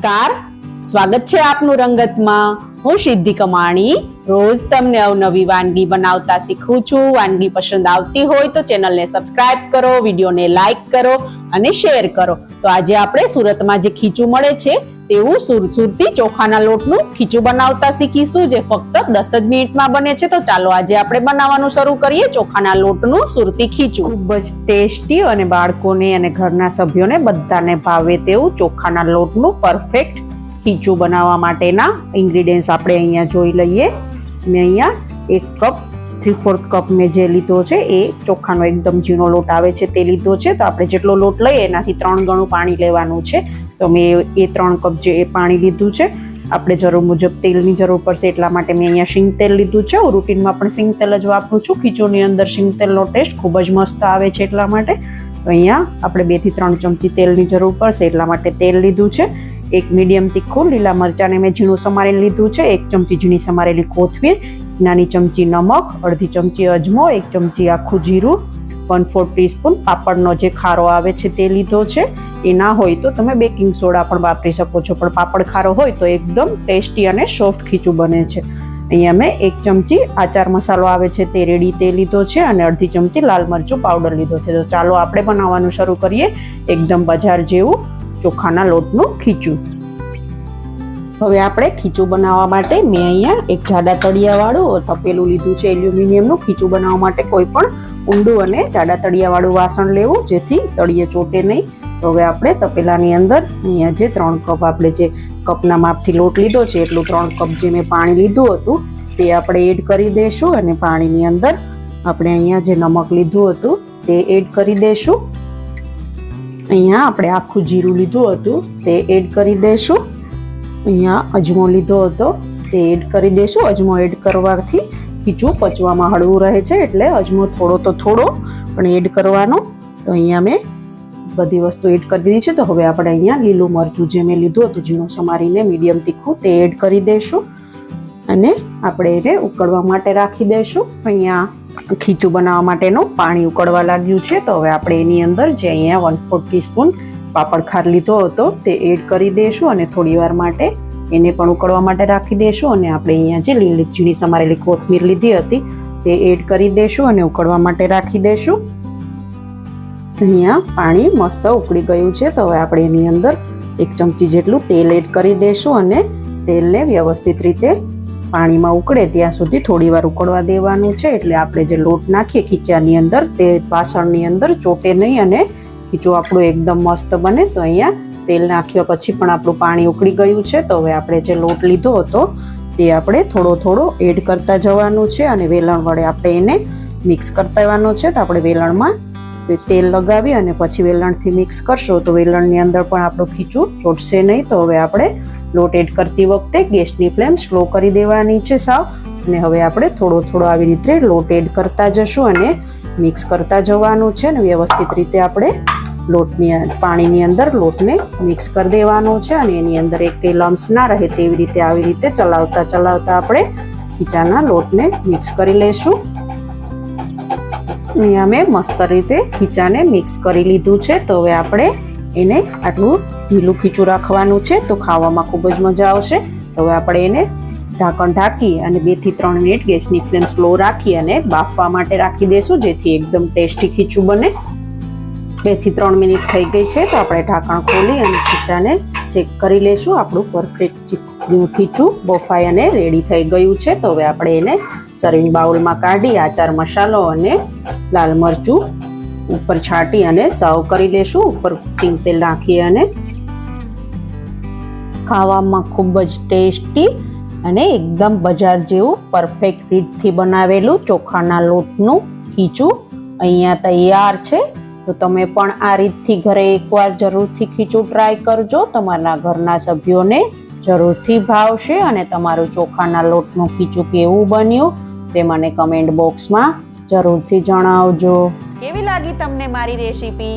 સ્વાગત છે આપનું રંગતમાં. હું સિદ્ધિ કમાણી. રોજ તમને અવનવી વાનગી બનાવતા શીખું છું. વાનગી પસંદ આવતી હોય તો ચેનલને સબસ્ક્રાઇબ કરો, વિડીયોને લાઇક કરો અને શેર કરો. તો આજે આપણે સુરતમાં જે ખીચું મળે છે તેવું સુર, સુરતી ચોખાના લોટનું ખીચું બનાવતા શીખીશું, જે ફક્ત દસ જ મિનિટમાં બને છે. તો ચાલો આજે આપણે બનાવવાનું શરૂ કરીએ ચોખાના લોટનું સુરતી ખીચું. ખૂબ જ ટેસ્ટી અને બાળકોને અને ઘરના સભ્યોને બધાને ભાવે તેવું ચોખાના લોટનું પરફેક્ટ ખીચું બનાવવા માટેના ઇન્ગ્રીડિયન્ટ્સ આપણે અહીંયા જોઈ લઈએ. મેં અહીંયા એક કપ થ્રી ફોર્થ કપ મેં જે લીધો છે એ ચોખાનો એકદમ ઝીણો લોટ આવે છે તે લીધો છે. તો આપણે જેટલો લોટ લઈએ એનાથી ત્રણ ગણું પાણી લેવાનું છે. તો મેં એ ત્રણ કપ જે પાણી લીધું છે, આપણે જરૂર મુજબ તેલની જરૂર પડશે એટલા માટે મેં અહીંયા સિંગ તેલ લીધું છે. હું રૂટીનમાં પણ સિંગ તેલ જ વાપરું છું. ખીચુની અંદર સિંગ તેલનો ટેસ્ટ ખૂબ જ મસ્ત આવે છે એટલા માટે. તો અહીંયા આપણે બેથી ત્રણ ચમચી તેલની જરૂર પડશે એટલા માટે તેલ લીધું છે. એક મીડિયમ તીખું લીલા મરચાંને મેં ઝીણું સમારીને લીધું છે. એક ચમચી ઝીણી સમારેલી કોથમીર, નાની ચમચી નમક, અડધી ચમચી અજમો, એક ચમચી આખું જીરું વન ફોર ટીસ્પૂન પાપડનો જે ખારો આવે છે તે લીધો છે. એ ના હોય તો તમે બેકિંગ સોડા પણ વાપરી શકો છો. પણ પાપડ ખારો હોય તો એકદમ ટેસ્ટી અને સોફ્ટ ખીચું બને છે. અહીંયા મેં એક ચમચી આચાર મસાલો આવે છે તે રેડી તે લીધો છે અને અડધી ચમચી લાલ મરચું પાવડર લીધો છે. તો ચાલો આપણે બનાવવાનું શરૂ કરીએ એકદમ બજાર જેવું ચોખાના લોટનું ખીચું. હવે આપણે ખીચું બનાવવા માટે મેં અહીંયા એક જાડા તળિયાવાળું તપેલું લીધું છે. એલ્યુમિનિયમનું ખીચું બનાવવા માટે કોઈ પણ ઊંડું અને જાડા તળિયાવાળું વાસણ લેવું, જેથી તળિયે ચોટે નહીં. તો હવે આપણે તપેલાની અંદર અહીંયા જે ત્રણ કપ આપણે જે કપના માપથી લોટ લીધો છે, એટલું ત્રણ કપ જે મેં પાણી લીધું હતું, તે આપણે એડ કરી દઈશું અને પાણીની અંદર આપણે અહીંયા જે નમક લીધું હતું, તે એડ કરી દઈશું અહીંયા આપણે આખું જીરું લીધું હતું, તે એડ કરી દઈશું અહીંયા અજમો લીધો હતો, તે એડ કરી દઈશું અજમો એડ કરવાથી ખીચું પચવામાં હળવું રહે છે એટલે અજમો થોડો તો થોડો પણ એડ કરવાનો. તો અહીંયા મેં બધી વસ્તુ એડ કરી દીધી છે. તો હવે આપણે અહીંયા લીલું મરચું જે મેં લીધું હતું, ઝીણું સમારીને મીડિયમ તીખું તે એડ કરી દઈશું. અને આપણે એને ઉકળવા માટે રાખી દઈશું. અહીંયા ખીચું બનાવવા માટેનું પાણી ઉકળવા લાગ્યું છે. તો હવે આપણે એની અંદર જે અહીંયા વન ફોર ટીસ્પૂન પાપડ ખાર લીધો હતો તે એડ કરી દઈશું અને થોડી માટે એને પણ ઉકળવા માટે રાખી દઈશું અને આપણે અહીંયા જે લીલી ઝીણી સમારેલી કોથમીર લીધી હતી, તે એડ કરી દઈશું અને ઉકળવા માટે રાખી દઈશું અહીંયા પાણી મસ્ત ઉકળી ગયું છે, તો હવે આપણે એની અંદર એક ચમચી જેટલું તેલ એડ કરી દઈશું અને તેલને વ્યવસ્થિત રીતે પાણીમાં ઉકળે, ત્યાં સુધી થોડી વાર ઉકળવા દેવાનું છે. એટલે આપણે જે લોટ નાખીએ ખીચાની અંદર, તે વાસણની અંદર ચોટે નહીં અને ખીચું આપણું એકદમ મસ્ત બને, તો અહીંયા તેલ નાખ્યા પછી પણ આપણું પાણી ઉકળી ગયું છે, તો હવે આપણે જે લોટ લીધો હતો, તે આપણે થોડો થોડો એડ કરતા જવાનું છે અને વેલણ વડે આપણે એને મિક્સ કરતા જવાનું છે, તો આપણે વેલણમાં તેલ લગાવી અને પછી વેલણથી મિક્સ કરશો, તો વેલણની અંદર પણ આપણું ખીચું ચોટશે નહીં, તો હવે આપણે લોટ એડ કરતી વખતે ગેસની ફ્લેમ સ્લો કરી દેવાની છે સાવ, અને હવે આપણે થોડો થોડો આવી રીતે લોટ એડ કરતા જશું અને મિક્સ કરતા જવાનું છે અને વ્યવસ્થિત રીતે આપણે લોટની પાણીની અંદર લોટને મિક્સ કરી દેવાનો છે અને એની અંદર એક લમ્સ ના રહે તેવી રીતે આવી રીતે ચલાવતા ચલાવતા આપણે ખીચાના લોટને મિક્સ કરી લઈશું અહીંયા મેં મસ્ત રીતે ખીચાને મિક્સ કરી લીધું છે. તો હવે આપણે એને આટલું ઢીલું ખીચું રાખવાનું છે. તો ખાવામાં ખૂબ જ મજા આવશે. તો હવે આપણે એને ઢાંકણ ઢાંકી અને બેથી ત્રણ મિનિટ ગેસની ફ્લેમ સ્લો રાખી અને બાફવા માટે રાખી દઈશું જેથી એકદમ ટેસ્ટી ખીચું બને. બેથી ત્રણ મિનિટ થઈ ગઈ છે તો આપણે ઢાંકણ ખોલી અને ખીચાને ચેક કરી લઈશું આપણું પરફેક્ટ ખીચું બફાઈ અને રેડી થઈ ગયું છે. તો હવે આપણે એને સર્વિંગ બાઉલમાં કાઢી, આચાર મસાલો અને લાલ મરચું ઉપર છાંટી અને સર્વ કરી લેશું. ઉપર સિંગ તેલ નાખી અને ખાવામાં ખૂબ જ ટેસ્ટી અને એકદમ બજાર જેવું પરફેક્ટ રીતથી બનાવેલું ચોખાના લોટનું ખીચું અહીંયા તૈયાર છે. તો તમે પણ આ રીતથી ઘરે એકવાર જરૂરથી ખીચું ટ્રાય કરજો. તમારા ઘરના સભ્યોને જરૂરથી ભાવશે અને તમારું ચોખાના લોટનું ખીચું કેવું બન્યું તે મને કમેન્ટ બોક્સમાં જરૂરથી જણાવજો. કેવી લાગી તમને મારી રેસીપી